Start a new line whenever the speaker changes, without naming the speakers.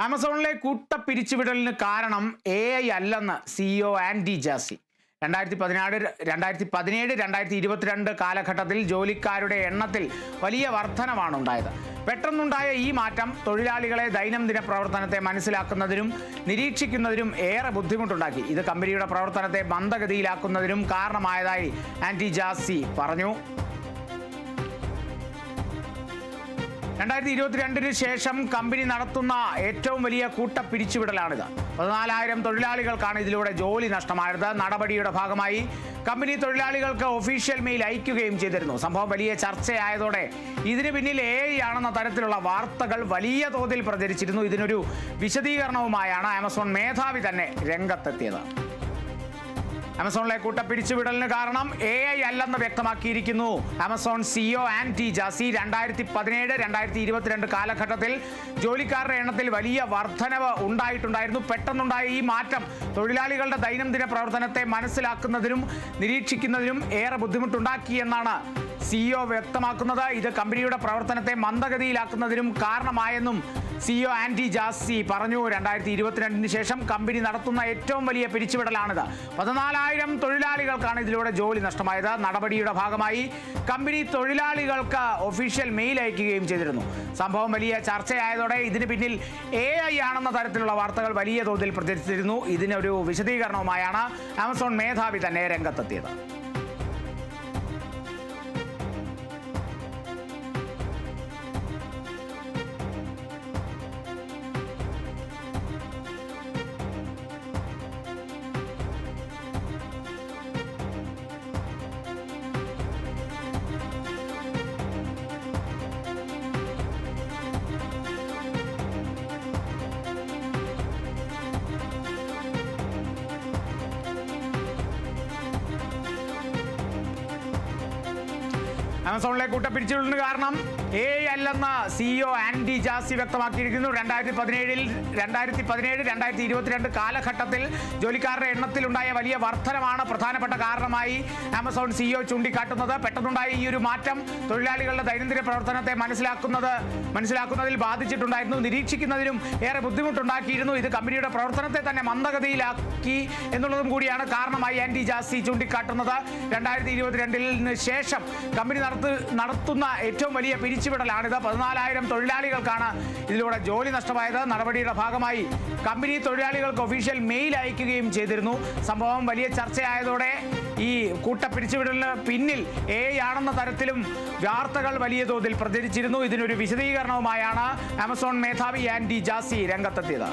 ആമസോണിലെ കൂട്ട പിരിച്ചുവിടലിന് കാരണം എ ഐ അല്ലെന്ന് സിഇഒ ആൻഡി ജാസി. രണ്ടായിരത്തി പതിനാറ് രണ്ടായിരത്തി പതിനേഴ് രണ്ടായിരത്തി ഇരുപത്തിരണ്ട് കാലഘട്ടത്തിൽ ജോലിക്കാരുടെ എണ്ണത്തിൽ വലിയ വർധനമാണ് ഉണ്ടായത്. പെട്ടെന്നുണ്ടായ ഈ മാറ്റം തൊഴിലാളികളെ ദൈനംദിന പ്രവർത്തനത്തെ മനസ്സിലാക്കുന്നതിനും നിരീക്ഷിക്കുന്നതിനും ഏറെ ബുദ്ധിമുട്ടുണ്ടാക്കി. ഇത് കമ്പനിയുടെ പ്രവർത്തനത്തെ മന്ദഗതിയിലാക്കുന്നതിനും കാരണമായതായി ആന്റി ജാസി പറഞ്ഞു. രണ്ടായിരത്തി ഇരുപത്തിരണ്ടിന് ശേഷം കമ്പനി നടത്തുന്ന ഏറ്റവും വലിയ കൂട്ട പിരിച്ചുവിടലാണിത് പതിനാലായിരം തൊഴിലാളികൾക്കാണ് ഇതിലൂടെ ജോലി നഷ്ടമായത്. നടപടിയുടെ ഭാഗമായി കമ്പനി തൊഴിലാളികൾക്ക് ഒഫീഷ്യൽ മെയിൽ അയക്കുകയും ചെയ്തിരുന്നു. സംഭവം വലിയ ചർച്ചയായതോടെ ഇതിന് പിന്നിൽ എ ആണെന്ന തരത്തിലുള്ള വാർത്തകൾ വലിയ തോതിൽ പ്രചരിച്ചിരുന്നു. ഇതിനൊരു വിശദീകരണവുമായാണ് ആമസോൺ മേധാവി തന്നെ രംഗത്തെത്തിയത്. ആമസോണിലെ കൂട്ട പിടിച്ചുവിടലിന് കാരണം എ ഐ അല്ലെന്ന് വ്യക്തമാക്കിയിരിക്കുന്നു. ആമസോൺ സിഇഒ ടി ജാസി രണ്ടായിരത്തി പതിനേഴ് രണ്ടായിരത്തി ഇരുപത്തിരണ്ട് കാലഘട്ടത്തിൽ ജോലിക്കാരുടെ എണ്ണത്തിൽ വലിയ വർധനവ് ഉണ്ടായിട്ടുണ്ടായിരുന്നു. പെട്ടെന്നുണ്ടായ ഈ മാറ്റം തൊഴിലാളികളുടെ ദൈനംദിന പ്രവർത്തനത്തെ മനസ്സിലാക്കുന്നതിനും നിരീക്ഷിക്കുന്നതിനും ഏറെ ബുദ്ധിമുട്ടുണ്ടാക്കിയെന്നാണ് സിഇഒ വ്യക്തമാക്കുന്നത് ഇത് കമ്പനിയുടെ പ്രവർത്തനത്തെ മന്ദഗതിയിലാക്കുന്നതിനും കാരണമായെന്നും സിഇഒ ആന്റി ജാസി പറഞ്ഞു. രണ്ടായിരത്തി ഇരുപത്തിരണ്ടിന് ശേഷം കമ്പനി നടത്തുന്ന ഏറ്റവും വലിയ പിരിച്ചുവിടലാണിത്. പതിനാലായിരം തൊഴിലാളികൾക്കാണ് ഇതിലൂടെ ജോലി നഷ്ടമായത്. നടപടിയുടെ ഭാഗമായി കമ്പനി തൊഴിലാളികൾക്ക് ഒഫീഷ്യൽ മെയിൽ അയക്കുകയും ചെയ്തിരുന്നു. സംഭവം വലിയ ചർച്ചയായതോടെ ഇതിന് പിന്നിൽ എ ഐ ആണെന്ന തരത്തിലുള്ള വാർത്തകൾ വലിയ തോതിൽ പ്രചരിച്ചിരുന്നു. ഇതിനൊരു വിശദീകരണവുമായാണ് ആമസോൺ മേധാവി തന്നെ രംഗത്തെത്തിയത്. ആമസോണിലെ കൂട്ടപ്പിരിച്ചുവിടലിന് കാരണം എ അല്ലെന്ന സിഇഒ ആൻഡി ജാസി വ്യക്തമാക്കിയിരിക്കുന്നു. രണ്ടായിരത്തി പതിനേഴിൽ രണ്ടായിരത്തി പതിനേഴ് രണ്ടായിരത്തി ഇരുപത്തിരണ്ട് കാലഘട്ടത്തിൽ ജോലിക്കാരുടെ എണ്ണത്തിലുണ്ടായ വലിയ വർധനമാണ് പ്രധാനപ്പെട്ട കാരണമായി ആമസോൺ സിഇഒ ചൂണ്ടിക്കാട്ടുന്നത്. പെട്ടെന്നുണ്ടായ ഈ ഒരു മാറ്റം തൊഴിലാളികളുടെ ദൈനംദിന പ്രവർത്തനത്തെ മനസ്സിലാക്കുന്നത് മനസ്സിലാക്കുന്നതിൽ ബാധിച്ചിട്ടുണ്ടായിരുന്നു. നിരീക്ഷിക്കുന്നതിനും ഏറെ ബുദ്ധിമുട്ടുണ്ടാക്കിയിരുന്നു. ഇത് കമ്പനിയുടെ പ്രവർത്തനത്തെ തന്നെ മന്ദഗതിയിലാക്കി എന്നുള്ളതും കൂടിയാണ് കാരണമായി ആൻഡി ജാസി ചൂണ്ടിക്കാട്ടുന്നത്. രണ്ടായിരത്തി ഇരുപത്തിരണ്ടിന് ശേഷം കമ്പനി നടത്തു നടത്തുന്ന ഏറ്റവും വലിയ പിരിച്ചുവിടലാണിത് പതിനാലായിരം തൊഴിലാളികൾക്കാണ് ഇതിലൂടെ ജോലി നഷ്ടമായത്. നടപടിയുടെ ഭാഗമായി കമ്പനി തൊഴിലാളികൾക്ക് ഒഫീഷ്യൽ മെയിൽ അയക്കുകയും ചെയ്തിരുന്നു. സംഭവം വലിയ ചർച്ചയായതോടെ ഈ കൂട്ട പിരിച്ചുവിടലിന് പിന്നിൽ എ ആണെന്ന തരത്തിലും വാർത്തകൾ വലിയ തോതിൽ പ്രചരിച്ചിരുന്നു. ഇതിനൊരു വിശദീകരണവുമായാണ് ആമസോൺ മേധാവി ആൻഡി ജാസി രംഗത്തെത്തിയത്.